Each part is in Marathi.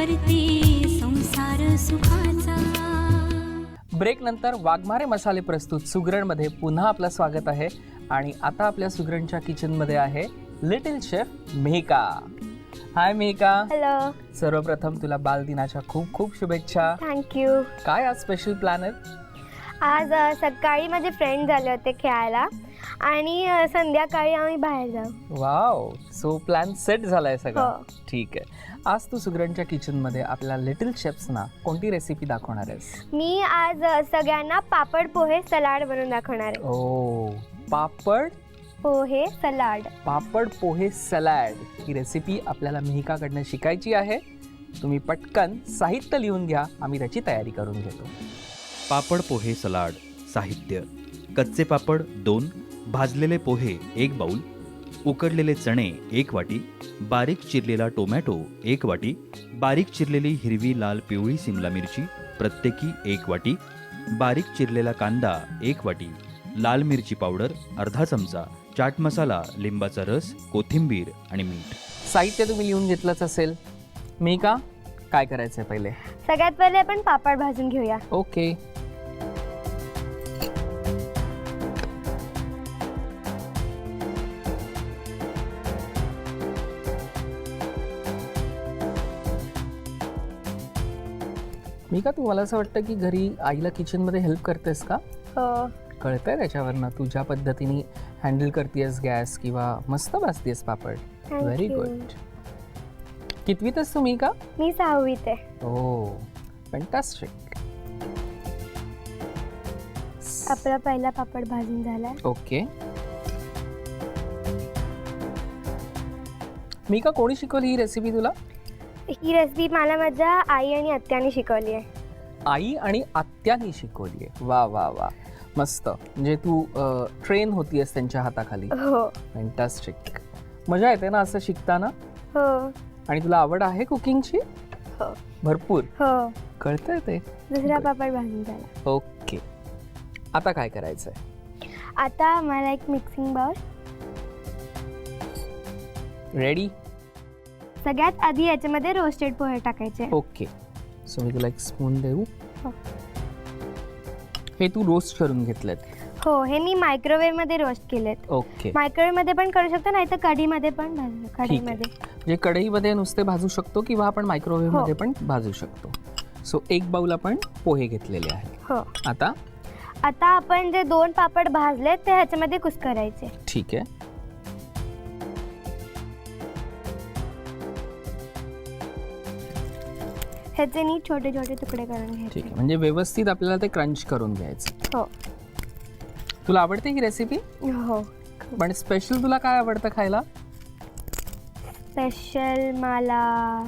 करते संसार सुखाचा. ब्रेक नंतर वाघमारे मसाले प्रस्तुत सुगरणमध्ये पुन्हा आपलं स्वागत आहे. आणि आता आपल्या सुगरणच्या किचनमध्ये आहे little chef Mehka. Hi Mehka. Hello सर्वप्रथम तुला बालदिनाच्या खूप खूप शुभेच्छा. थँक्यू काय आज स्पेशल प्लॅन आहेत? आज अ, सकाळी माझे फ्रेंड झाले होते खेळायला. आणि अ, संध्याकाळी आम्ही बाहेर जाऊ. वाव! सो प्लॅन सेट झालाय सगळा. हो. ठीक आहे. आज तू सुगरणच्या किचनमध्ये आपल्या लिटिल शेफ्सना कोणती रेसिपी दाखवणार आहेस? मी आज अ, सगळ्यांना पापड पोहे सलाड बनवून दाखवणार आहे. ओ पापड? पोहे सलाड. पापड पोहे सलॅड ही रेसिपी आपल्याला मिहिकाकडनं शिकायची आहे. तुम्ही पटकन साहित्य लिहून घ्या. आम्ही त्याची तयारी करून घेतो. पापड पोहे सलाड साहित्य. कच्चे पापड दोन भाजलेले पोहे एक बाऊल उकडलेले चणे एक वाटी बारीक चिरलेला टोमॅटो एक वाटी बारीक चिरलेली हिरवी लाल पिवळी सिमला मिरची प्रत्येकी एक वाटी बारीक चिरलेला कांदा एक वाटी लाल मिरची पावडर अर्धा चमचा चाट मसाला लिंबाचा रस कोथिंबीर आणि मीठ. साहित्य तुम्ही लिहून घेतलंच असेल. मिहिका काय करायचंय पहिले? सगळ्यात पहिले आपण पापड भाजून घेऊया. ओके. मी का तू मला असं वाटतं की घरी आईला किचनमध्ये हेल्प करतेस का? हो. कळतंय त्याच्यावरनं तुझ्या पद्धतीने हँडल करतेस गॅस किंवा मस्त भाजतेस पापड. Thank very you. गुड कितवीतच तुम्ही का? मी सहावीत आहे. ओ फॅन्टॅस्टिक आपला पहिला पापड भाजून झालाय. ओके. मी का कोणी शिकवली ही रेसिपी तुला? ही रेसिपी मला माझ्या आई आणि आत्याने शिकवली आहे. आई आणि आत्यानी शिकवली आहे. वा वा वा. मस्त. म्हणजे तू ट्रेन होतीयस त्यांच्या हाताखाली. हो. फॅन्टॅस्टिक मजा येते ना असं शिकताना? हो. आणि तुला आवड आहे कुकिंगची? हो. भरपूर. हो. कळतंय ते? दुसरा. पापड भाजून झाला. ओके. आता काय करायचंय? आता मला एक मिक्सिंग बाउल रेडी सगळ्यात आधी याच्यामध्ये रोस्टेड पोहे टाकायचे. ओके सो मी तुला एक स्पून देऊ. हो. हे तू रोस्ट करून घेतलेत. हो हे मी मायक्रोवेव्हमध्ये रोस्ट केलेत. ओके मायक्रोवेव्हमध्ये पण करू शकतो नाही तर कढीमध्ये पण भाजू ठीक कढईमध्ये आहे म्हणजे कढईमध्ये नुसते भाजू शकतो किंवा आपण मायक्रोवेव्ह हो. मध्ये पण भाजू शकतो. सो एक बाउल आपण पोहे घेतलेले आहे हो. आता? आता आपण जे दोन पापड भाजले ते ह्याच्यामध्ये कुस्करायचे ठीक आहे. ह्याचे नीट छोटे छोटे तुकडे करून ठीक घ्यायचे आहे. म्हणजे व्यवस्थित आपल्याला ते क्रंच करून घ्यायचं. हो. तुला आवडते ही रेसिपी हो पण स्पेशल तुला काय आवडतं खायला? स्पेशल मला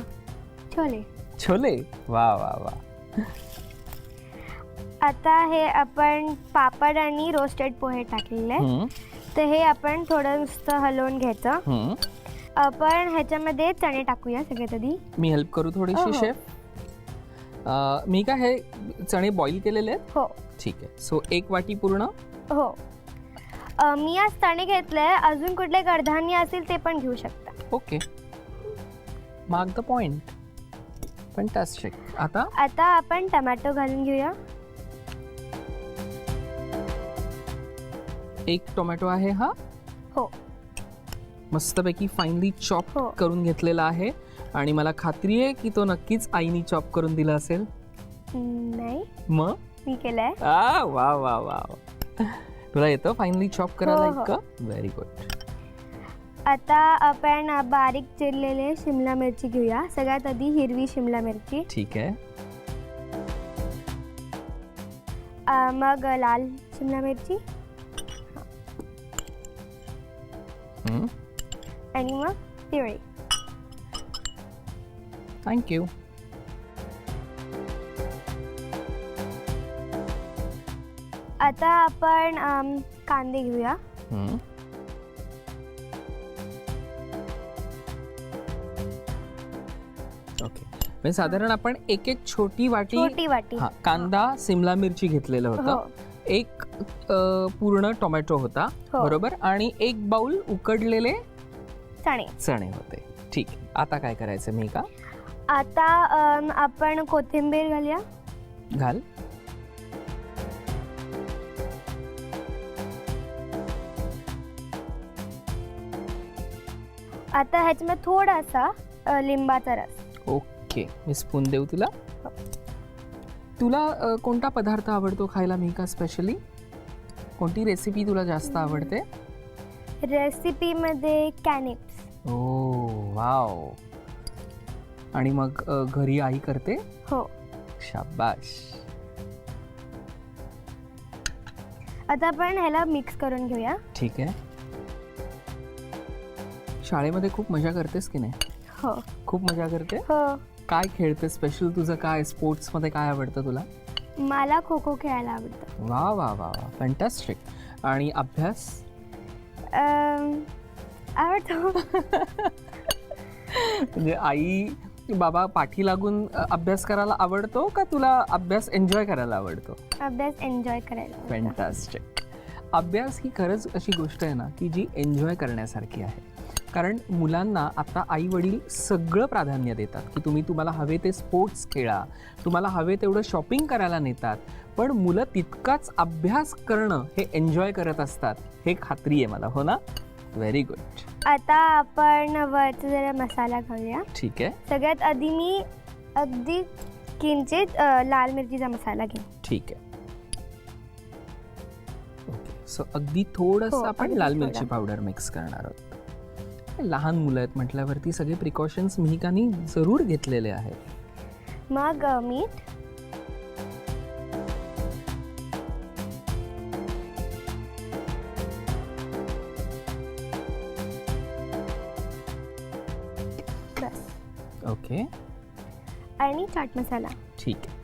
छोले. छोले? वा वा वा. आता हे आपण पापड आणि रोस्टेड पोहे टाकलेले. हम्म, तर हे आपण थोडं नुसतं हलवून घ्यायचं. हम्म. आपण ह्याच्यामध्ये चणे टाकूया सगळ्यात आधी मी हेल्प करू हो, थोडीशी हो. शेफ मी का हे चणे बॉईल केलेले आहेत? हो. ठीक आहे. सो एक वाटी पूर्ण? हो. अ, मी आज चणे घेतले अजून कुठले कडधान्य असतील ते पण घेऊ शकता. Okay. Mark the point fantastic आता? आता आपण टमॅटो घालून घेऊया. एक टोमॅटो आहे हा? हो. मस्तपैकी फाईनली चॉप हो. करून घेतलेला आहे. आणि मला खात्री आहे की तो नक्कीच आईनी चॉप करून दिला असेल. नाही. मग? मी केलंय. आ वा वा वा. तुला येतं फायनली चॉप करायला हो, हो. इतकं? व्हेरी गुड आता आपण बारीक चिरलेले शिमला मिरची घेऊया. सगळ्यात आधी हिरवी शिमला मिरची. ठीक आहे. अ, मग लाल शिमला मिरची. आणि मग पिवळी. थँक्यू आता आपण अम, कांदे घेऊया. हम्म. ओके म्हणजे साधारण आपण एक एक छोटी वाटी छोटी वाटी. हा कांदा सिमला मिरची घेतलेलं हो. होतं एक अ, पूर्ण टोमॅटो होता. हो. बरोबर? आणि एक बाउल उकडलेले चणे. चणे होते. ठीक. आहे आता काय करायचं मी का आता अम, आपण कोथिंबीर घालूया. घाल. आता ह्याच्यामध्ये थोडासा अ, लिंबाचा रस. ओके. मी स्पून देऊ तुला. तुला अ, कोणता पदार्थ आवडतो खायला मी का स्पेशली कोणती रेसिपी तुला जास्त आवडते? रेसिपीमध्ये कॅनिप्स ओ वाव आणि मग अ, घरी आई करते? हो. शाबाश आता आपण ह्याला मिक्स करून घेऊया. ठीक आहे. शाळेमध्ये खूप मजा करतेस की नाही? हो. खूप मजा करते? हो. काय खेळते स्पेशल तुझं काय? स्पोर्ट्समध्ये काय आवडतं तुला? मला खो खो खेळायला आवडतं. वा वा वा वा. फॅन्टॅस्टिक आणि अभ्यास? अम, आवडतो. म्हणजे आई बाबा पाठी लागून अ, अभ्यास करायला आवडतो का तुला अभ्यास एन्जॉय करायला आवडतो? अभ्यास एन्जॉय करायला आवडतं. फॅन्टॅस्टिक अभ्यास ही खरंच अशी गोष्ट आहे ना की जी एन्जॉय करण्यासारखी आहे. कारण मुलांना आता आई वडील सगळं प्राधान्य देतात की तुम्ही तुम्हाला हवे ते स्पोर्ट्स खेळा तुम्हाला हवे तेवढं शॉपिंग करायला नेतात पण मुलं तितकाच अभ्यास करणं हे एन्जॉय करत असतात हे खात्री आहे मला हो ना? व्हेरी गुड आता आपण वरचा जरा मसाला घालूया. ठीक आहे. सगळ्यात आधी मी अगदी किंचित अ, लाल मिरचीचा मसाला घेईन. ठीक आहे. ओके सो अगदी थोडंसं हो, आपण अगदी लाल थोडं. मिरची पावडर मिक्स करणार आहोत. लहान मुलं आहेत म्हटल्यावरती सगळे प्रिकॉशन्स मिहिकानी जरूर घेतलेले आहेत. मग अ, मीठ. ओके. आणि चाट मसाला. ठीक. आहे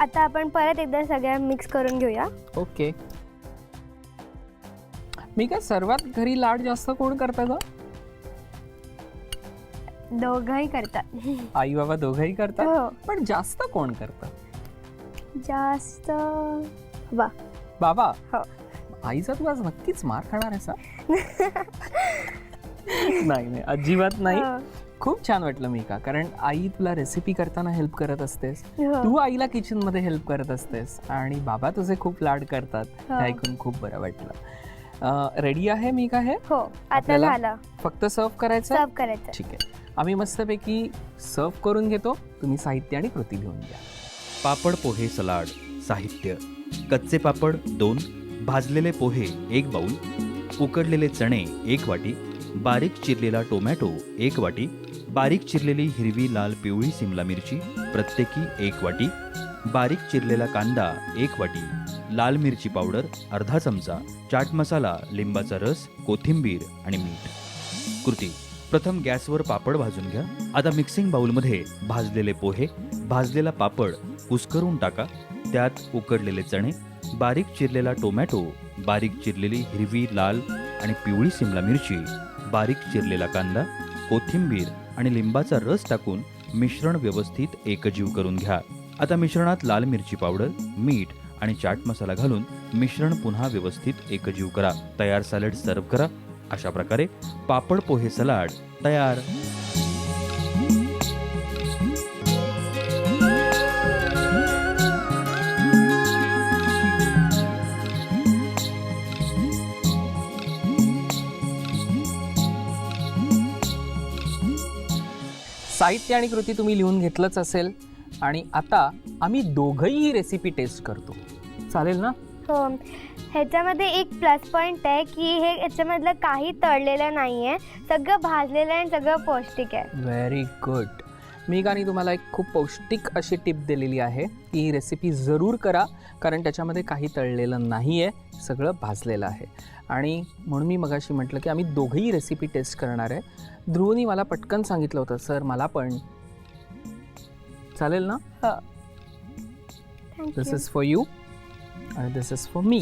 आता आपण परत एकदा सगळ्या मिक्स करून घेऊया. ओके. मी काय सर्वात घरी लाड जास्त कोण करतं ग? दोघंही करतात. आई बाबा दोघंही करतात? हो. पण जास्त कोण करतं? जास्त. वा. बाबा. हो. आईचा तू आज नक्कीच मार खाणार आहेस हा? नाही नाही अजिबात नाही. हो. खूप छान वाटलं मी का कारण आई तुला रेसिपी करताना हेल्प करत असतेस. हो. तू आईला किचनमध्ये हेल्प करत असतेस. आणि बाबा तुझे खूप लाड करतात. हो. हे ऐकून खूप बरं वाटलं. रेडी आहे मी का हे? हो आता आपल्याला झालं. फक्त सर्व करायचं सर्व करायचं. ठीक आहे. आम्ही मस्तपैकी सर्व करून घेतो. तुम्ही साहित्य आणि कृती लिहून द्या पापड पोहे सलाड साहित्य. कच्चे पापड दोन भाजलेले पोहे एक बाऊल उकडलेले चणे एक वाटी बारीक चिरलेला टोमॅटो एक वाटी बारीक चिरलेली हिरवी लाल पिवळी सिमला मिरची प्रत्येकी एक वाटी बारीक चिरलेला कांदा एक वाटी लाल मिरची पावडर अर्धा चमचा चाट मसाला लिंबाचा रस कोथिंबीर आणि मीठ. कृती. प्रथम गॅसवर पापड भाजून घ्या. आता मिक्सिंग बाउलमध्ये भाजलेले पोहे भाजलेला पापड कुस्करून टाका. त्यात उकडलेले चणे बारीक चिरलेला टोमॅटो बारीक चिरलेली हिरवी लाल आणि पिवळी सिमला मिरची बारीक चिरलेला कांदा कोथिंबीर आणि लिंबाचा रस टाकून मिश्रण व्यवस्थित एकजीव करून घ्या. आता मिश्रणात लाल मिरची पावडर मीठ आणि चाट मसाला घालून मिश्रण पुन्हा व्यवस्थित एकजीव करा. तयार सॅलड सर्व करा. अशा प्रकारे पापड पोहे सलाड तयार. साहित्य आणि कृती तुम्ही लिहून घेतलंच असेल आणि आता आम्ही दोघंही ही रेसिपी टेस्ट करतो. चालेल ना? ह्याच्यामध्ये एक प्लस पॉईंट आहे की हे ह्याच्यामधलं काही तळलेलं नाही आहे सगळं भाजलेलं आहे आणि सगळं पौष्टिक आहे. व्हेरी गुड मी गाणी तुम्हाला एक खूप पौष्टिक अशी टिप दिलेली आहे. की ही रेसिपी जरूर करा कारण त्याच्यामध्ये काही तळलेलं नाही आहे सगळं भाजलेलं आहे. आणि म्हणून मी मगाशी म्हटलं की आम्ही दोघंही रेसिपी टेस्ट करणार आहे. ध्रुवनी मला पटकन सांगितलं होतं. सर मला पण. चालेल ना? दिस इज फॉर यू आणि this is for me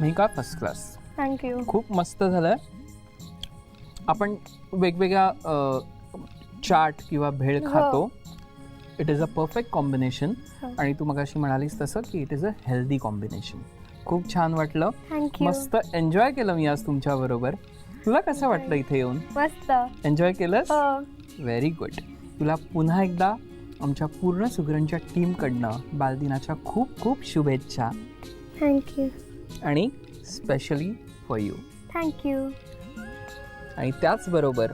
Megha first class thank you खूप मस्त झालं आपण वेगवेगळ्या अ, चाट किंवा भेळ हो. खातो. It is a perfect combination. हो. आणि तू मगाशी म्हणालीस तसं की it is a healthy combination. खूप छान वाटलं. थँक्यू मस्त एन्जॉय केलं मी आज तुमच्या बरोबर. तुला कसं वाटलं इथे येऊन? मस्त. एन्जॉय केलंस? हो. व्हेरी गुड तुला पुन्हा एकदा आमच्या पूर्ण सुगरणच्या टीमकडनं बालदिनाच्या खूप खूप शुभेच्छा. थँक्यू आणि स्पेशली फॉर यू थँक्यू आणि त्याचबरोबर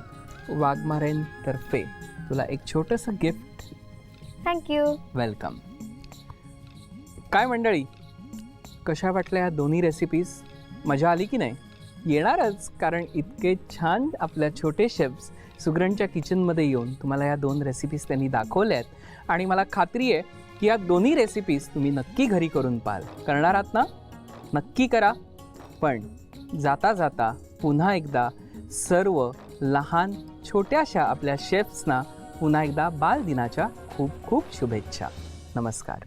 वाघमारेंतर्फे तुला एक छोटंसं गिफ्ट थँक्यू वेलकम काय मंडळी? कशा वाटल्या ह्या दोन्ही रेसिपीज मजा आली की नाही? येणारच कारण इतके छान आपल्या छोटे शेफ्स सुगरणच्या किचनमध्ये येऊन तुम्हाला या दोन रेसिपीज त्यांनी दाखवल्या आहेत आणि मला खात्री आहे की या दोन्ही रेसिपीज तुम्ही नक्की घरी करून पाहाल. करणार आहात ना? नक्की करा. पण जाता जाता पुन्हा एकदा सर्व लहान छोट्याशा आपल्या शेफ्सना पुन्हा एकदा बालदिनाच्या खूप खूप शुभेच्छा. नमस्कार.